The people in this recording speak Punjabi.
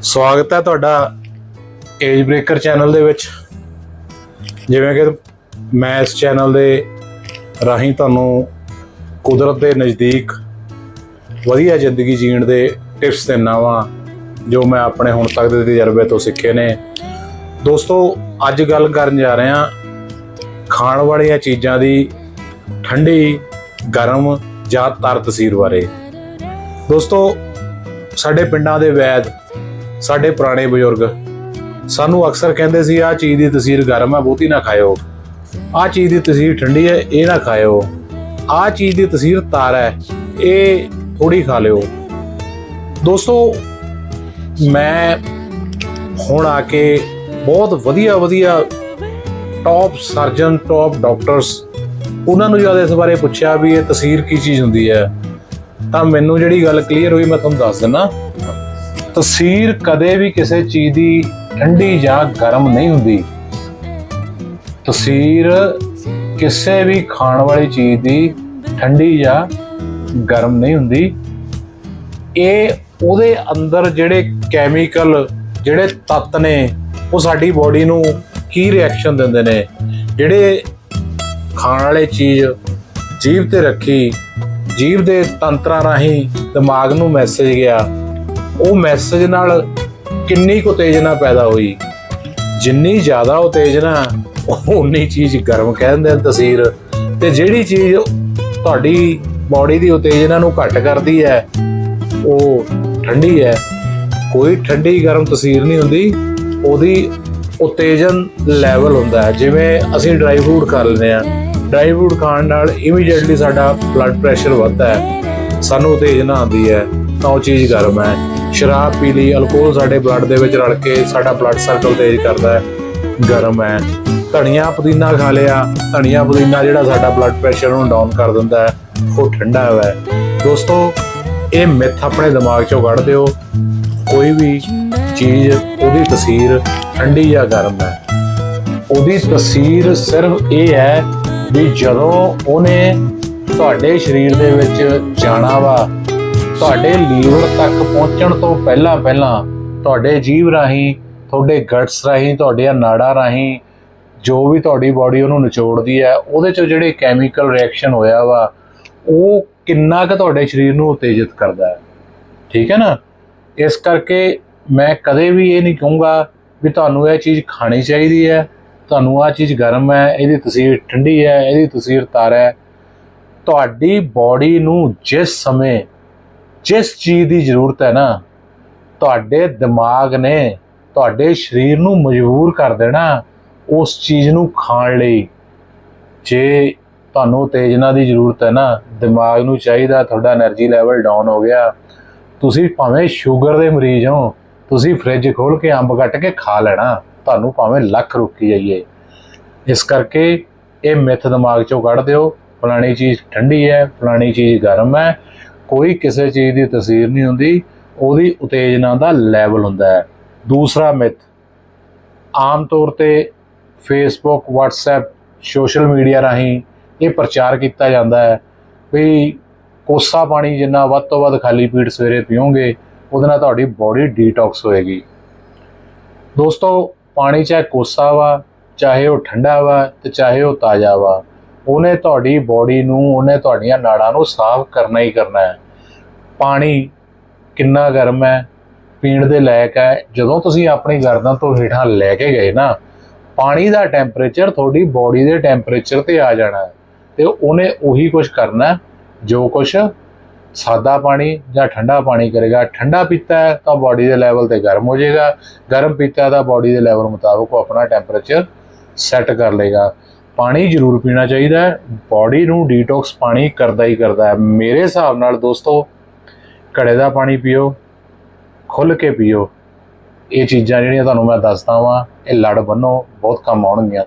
ਸਵਾਗਤ ਹੈ ਤੁਹਾਡਾ ਏਜ ਬ੍ਰੇਕਰ ਚੈਨਲ ਦੇ ਵਿੱਚ। ਜਿਵੇਂ ਕਿ ਮੈਂ ਇਸ ਚੈਨਲ ਦੇ ਰਾਹੀਂ ਤੁਹਾਨੂੰ ਕੁਦਰਤ ਦੇ ਨਜ਼ਦੀਕ ਵਧੀਆ ਜ਼ਿੰਦਗੀ ਜੀਣ ਦੇ ਟਿਪਸ ਦਿੰਦਾ ਵਾਂ, ਜੋ ਮੈਂ ਆਪਣੇ ਹੁਣ ਤੱਕ ਦੇ ਤਜਰਬੇ ਤੋਂ ਸਿੱਖੇ ਨੇ। ਦੋਸਤੋ, ਅੱਜ ਗੱਲ ਕਰਨ ਜਾ ਰਹੇ ਹਾਂ ਖਾਣ ਵਾਲੀਆਂ ਚੀਜ਼ਾਂ ਦੀ ਠੰਡੀ, ਗਰਮ ਜਾਂ ਤਰ ਤਸੀਰ ਬਾਰੇ। ਦੋਸਤੋ, ਸਾਡੇ ਪਿੰਡਾਂ ਦੇ ਵੈਦ ਸਾਡੇ ਪੁਰਾਣੇ ਬਜ਼ੁਰਗ। ਸਾਨੂੰ ਅਕਸਰ ਕਹਿੰਦੇ ਸੀ, ਆਹ ਚੀਜ਼ ਦੀ ਤਸੀਰ ਗਰਮ ਹੈ ਬਹੁਤੀ ਨਾ ਖਾਇਓ। ਆਹ ਚੀਜ਼ ਦੀ ਤਸੀਰ ਠੰਡੀ ਹੈ ਇਹ ਨਾ ਖਾਇਓ। ਆਹ ਚੀਜ਼ ਦੀ ਤਸੀਰ ਤਾਰਾ ਹੈ ਇਹ ਥੋੜੀ ਖਾ ਲਿਓ। ਦੋਸਤੋ, ਮੈਂ ਹੁਣ ਆ ਕੇ ਬਹੁਤ ਵਧੀਆ ਵਧੀਆ ਟੌਪ ਸਰਜਨ ਟੌਪ ਡਾਕਟਰਸ ਉਹਨਾਂ ਨੂੰ ਜਦ ਇਸ ਬਾਰੇ ਪੁੱਛਿਆ ਵੀ ਇਹ ਤਸੀਰ ਕੀ ਚੀਜ਼ ਹੁੰਦੀ ਹੈ, ਤਾਂ ਮੈਨੂੰ ਜਿਹੜੀ ਗੱਲ ਕਲੀਅਰ ਹੋਈ ਮੈਂ ਤੁਹਾਨੂੰ ਦੱਸ ਦਿੰਦਾ। ਤਸੀਰ ਕਦੇ ਵੀ ਕਿਸੇ ਚੀਜ਼ ਦੀ ਠੰਡੀ ਜਾਂ ਗਰਮ ਨਹੀਂ ਹੁੰਦੀ। ਤਸੀਰ ਕਿਸੇ ਵੀ ਖਾਣ ਵਾਲੀ ਚੀਜ਼ ਦੀ ਠੰਡੀ ਜਾਂ ਗਰਮ ਨਹੀਂ ਹੁੰਦੀ। ਇਹ ਉਹਦੇ ਅੰਦਰ ਜਿਹੜੇ ਕੈਮੀਕਲ ਜਿਹੜੇ ਤੱਤ ਨੇ, ਉਹ ਸਾਡੀ ਬਾਡੀ ਨੂੰ ਕੀ ਰਿਐਕਸ਼ਨ ਦਿੰਦੇ ਨੇ? ਜਿਹੜੇ ਖਾਣ ਵਾਲੇ ਚੀਜ਼ ਜੀਵ ਤੇ ਰੱਖੀ, ਜੀਭ ਦੇ ਤੰਤਰਾਂ ਰਾਹੀਂ ਦਿਮਾਗ ਨੂੰ ਮੈਸੇਜ ਗਿਆ ਉਹ ਮੈਸੇਜ ਨਾਲ ਕਿੰਨੀ ਕੁ ਉਤੇਜਨਾ ਪੈਦਾ ਹੋਈ। ਜਿੰਨੀ ਜ਼ਿਆਦਾ ਉਤੇਜਨਾ ਉਨੀ ਚੀਜ਼ ਗਰਮ ਕਹਿੰਦੇ ਆ ਤਸੀਰ। ਤੇ ਜਿਹੜੀ ਚੀਜ਼ ਤੁਹਾਡੀ ਬਾਡੀ ਦੀ ਉਤੇਜਨਾ ਨੂੰ ਘੱਟ ਕਰਦੀ ਹੈ, ਉਹ ਠੰਡੀ ਹੈ। ਕੋਈ ਠੰਡੀ ਗਰਮ ਤਸੀਰ ਨਹੀਂ ਹੁੰਦੀ। ਉਹਦੀ ਉਤੇਜਨ ਲੈਵਲ ਹੁੰਦਾ ਹੈ। ਜਿਵੇਂ ਅਸੀਂ ਡਰਾਈ ਫਰੂਟ ਖਾ ਲੈਂਦੇ ਆ ਡਰਾਈ ਫਰੂਟ ਖਾਣ ਨਾਲ ਇਮੀਡੀਏਟਲੀ ਸਾਡਾ ਬਲੱਡ ਪ੍ਰੈਸ਼ਰ ਵੱਧਦਾ ਹੈ। ਸਾਨੂੰ ਉਤੇਜਨਾ ਆਉਂਦੀ ਹੈ। ਤਾਂ ਉਹ ਚੀਜ਼ ਗਰਮ ਹੈ। ਸ਼ਰਾਬ ਪੀ ਲਈ, ਅਲਕੋਹਲ ਸਾਡੇ ਬਲੱਡ ਦੇ ਵਿੱਚ ਰਲ ਕੇ ਸਾਡਾ ਬਲੱਡ ਸਰਕਲ ਤੇਜ਼ ਕਰਦਾ ਹੈ। ਗਰਮ ਹੈ। ਧਨੀਆ ਪੁਦੀਨਾ ਖਾ ਲਿਆ। ਧਨੀਆ ਪੁਦੀਨਾ ਜਿਹੜਾ ਸਾਡਾ ਬਲੱਡ ਪ੍ਰੈਸ਼ਰ ਨੂੰ ਡਾਊਨ ਕਰ ਦਿੰਦਾ ਹੈ। ਉਹ ਠੰਡਾ ਹੈ। ਦੋਸਤੋ, ਇਹ ਮਿੱਥ ਆਪਣੇ ਦਿਮਾਗ ਚੋਂ ਕੱਢ ਦਿਓ। ਕੋਈ ਵੀ ਚੀਜ਼, ਉਹਦੀ ਤਸੀਰ ਠੰਡੀ ਜਾਂ ਗਰਮ ਹੈ। ਉਹਦੀ ਤਸੀਰ ਸਿਰਫ ਇਹ ਹੈ ਵੀ ਜਦੋਂ ਉਹਨੇ ਤੁਹਾਡੇ ਸਰੀਰ ਦੇ ਵਿੱਚ ਜਾਣਾ ਵਾ ਤੁਹਾਡੇ ਲੀਵਰ ਤੱਕ ਪਹੁੰਚਣ ਤੋਂ ਪਹਿਲਾਂ ਪਹਿਲਾਂ ਤੁਹਾਡੇ ਜੀਵ ਰਾਹੀਂ, ਤੁਹਾਡੇ ਗਟਸ ਰਾਹੀਂ, ਤੁਹਾਡੀਆਂ ਨਾੜਾਂ ਰਾਹੀਂ, ਜੋ ਵੀ ਤੁਹਾਡੀ ਬਾਡੀ ਉਹਨੂੰ ਨਿਚੋੜਦੀ ਹੈ, ਉਹਦੇ 'ਚ ਜਿਹੜੇ ਕੈਮੀਕਲ ਰਿਐਕਸ਼ਨ ਹੋਇਆ ਵਾ, ਉਹ ਕਿੰਨਾ ਕੁ ਤੁਹਾਡੇ ਸਰੀਰ ਨੂੰ ਉਤੇਜਿਤ ਕਰਦਾ ਹੈ। ਠੀਕ ਹੈ ਨਾ? ਇਸ ਕਰਕੇ ਮੈਂ ਕਦੇ ਵੀ ਇਹ ਨਹੀਂ ਕਹੂੰਗਾ ਵੀ ਤੁਹਾਨੂੰ ਇਹ ਚੀਜ਼ ਖਾਣੀ ਚਾਹੀਦੀ ਹੈ, ਤੁਹਾਨੂੰ ਆ ਚੀਜ਼ ਗਰਮ ਹੈ, ਇਹਦੀ ਤਸੀਰ ਠੰਡੀ ਹੈ, ਇਹਦੀ ਤਸੀਰ ਤਾਰ ਹੈ। ਤੁਹਾਡੀ ਬਾਡੀ ਨੂੰ ਜਿਸ ਸਮੇਂ ਜਿਸ ਚੀਜ਼ ਦੀ ਜ਼ਰੂਰਤ ਹੈ ਨਾ, ਤੁਹਾਡੇ ਦਿਮਾਗ ਨੇ ਤੁਹਾਡੇ ਸਰੀਰ ਨੂੰ ਮਜਬੂਰ ਕਰ ਦੇਣਾ ਉਸ ਚੀਜ਼ ਨੂੰ ਖਾਣ ਲਈ। ਜੇ ਤੁਹਾਨੂੰ ਤੇਜਨਾ ਦੀ ਜ਼ਰੂਰਤ ਹੈ ਨਾ, ਦਿਮਾਗ ਨੂੰ ਚਾਹੀਦਾ ਤੁਹਾਡਾ એનર્ਜੀ ਲੈਵਲ ਡਾਊਨ ਹੋ ਗਿਆ, ਤੁਸੀਂ ਭਾਵੇਂ ਸ਼ੂਗਰ ਦੇ ਮਰੀਜ਼ ਹੋ, ਤੁਸੀਂ ਫ੍ਰਿਜ ਖੋਲ ਕੇ ਅੰਬ ਕੱਟ ਕੇ ਖਾ ਲੈਣਾ, ਤੁਹਾਨੂੰ ਭਾਵੇਂ ਲੱਖ ਰੁਕੀ ਜਾਈਏ ਇਸ ਕਰਕੇ ਇਹ ਮਿੱਥ ਦਿਮਾਗ ਚੋਂ ਕੱਢ ਦਿਓ, ਫਲਾਣੀ ਚੀਜ਼ ਠੰਡੀ ਹੈ, ਫਲਾਣੀ ਚੀਜ਼ ਗਰਮ ਹੈ ਕੋਈ ਕਿਸੇ ਚੀਜ਼ ਦੀ ਤਸਵੀਰ ਨਹੀਂ ਹੁੰਦੀ, ਉਹਦੀ ਉਤੇਜਨਾ ਦਾ ਲੈਵਲ ਹੁੰਦਾ ਹੈ। ਦੂਸਰਾ ਮਿੱਥ ਆਮ ਤੌਰ ਤੇ ਫੇਸਬੁੱਕ WhatsApp ਸੋਸ਼ਲ ਮੀਡੀਆ ਰਾਹੀਂ ਇਹ ਪ੍ਰਚਾਰ ਕੀਤਾ ਜਾਂਦਾ ਹੈ ਵੀ ਕੋਸਾ ਪਾਣੀ ਜਿੰਨਾ ਵੱਧ ਤੋਂ ਵੱਧ ਖਾਲੀ ਪੇਟ ਸਵੇਰੇ ਪੀਓਗੇ, ਉਹਦੇ ਨਾਲ ਤੁਹਾਡੀ ਬਾਡੀ ਡੀਟੌਕਸ ਹੋਏਗੀ। ਦੋਸਤੋ, ਪਾਣੀ ਚਾਹੇ ਕੋਸਾ ਵਾ, ਚਾਹੇ ਉਹ ਠੰਡਾ ਵਾ ਤੇ ਚਾਹੇ ਉਹ ਤਾਜ਼ਾ ਵਾ ਉਹਨੇ ਤੁਹਾਡੀ ਬਾਡੀ ਨੂੰ, ਉਹਨੇ ਤੁਹਾਡੀਆਂ ਨਾੜਾਂ ਨੂੰ ਸਾਫ਼ ਕਰਨਾ ਹੀ ਕਰਨਾ ਹੈ। ਪਾਣੀ ਕਿੰਨਾ ਗਰਮ ਹੈ, ਪੀਣ ਦੇ ਲਾਇਕ ਹੈ। ਜਦੋਂ ਤੁਸੀਂ ਆਪਣੀ ਗਰਦਨ ਤੋਂ ਹੇਠਾਂ ਲੈ ਕੇ ਗਏ ਨਾ, ਪਾਣੀ ਦਾ ਟੈਂਪਰੇਚਰ ਤੁਹਾਡੀ ਬਾਡੀ ਦੇ ਟੈਂਪਰੇਚਰ ਤੇ ਆ ਜਾਣਾ ਹੈ। ਤੇ ਉਹਨੇ ਉਹੀ ਕੁਝ ਕਰਨਾ ਜੋ ਕੁਝ ਸਾਦਾ ਪਾਣੀ ਜਾਂ ਠੰਡਾ ਪਾਣੀ ਕਰੇਗਾ। ਠੰਡਾ ਪੀਤਾ ਹੈ ਤਾਂ ਬਾਡੀ ਦੇ ਲੈਵਲ ਤੇ ਗਰਮ ਹੋ ਜਾਏਗਾ। ਗਰਮ ਪੀਤਾ ਤਾਂ ਬਾਡੀ ਦੇ ਲੈਵਲ ਮੁਤਾਬਕ ਉਹ ਆਪਣਾ ਟੈਂਪਰੇਚਰ ਸੈੱਟ ਕਰ ਲੇਗਾ ਪਾਣੀ ਜ਼ਰੂਰ ਪੀਣਾ ਚਾਹੀਦਾ ਹੈ। ਬਾਡੀ ਨੂੰ ਡੀਟੌਕਸ ਪਾਣੀ ਕਰਦਾ ਹੀ ਕਰਦਾ ਹੈ। ਮੇਰੇ ਹਿਸਾਬ ਨਾਲ ਦੋਸਤੋ, ਘੜੇ ਦਾ ਪਾਣੀ ਪੀਓ, ਖੁੱਲ ਕੇ ਪੀਓ। ਇਹ ਚੀਜ਼ਾਂ ਜਿਹੜੀਆਂ ਤੁਹਾਨੂੰ ਮੈਂ ਦੱਸਦਾ ਵਾਂ, ਇਹ ਲੜ ਬੰਨੋ, ਬਹੁਤ ਕੰਮ ਆਉਣਗੀਆਂ।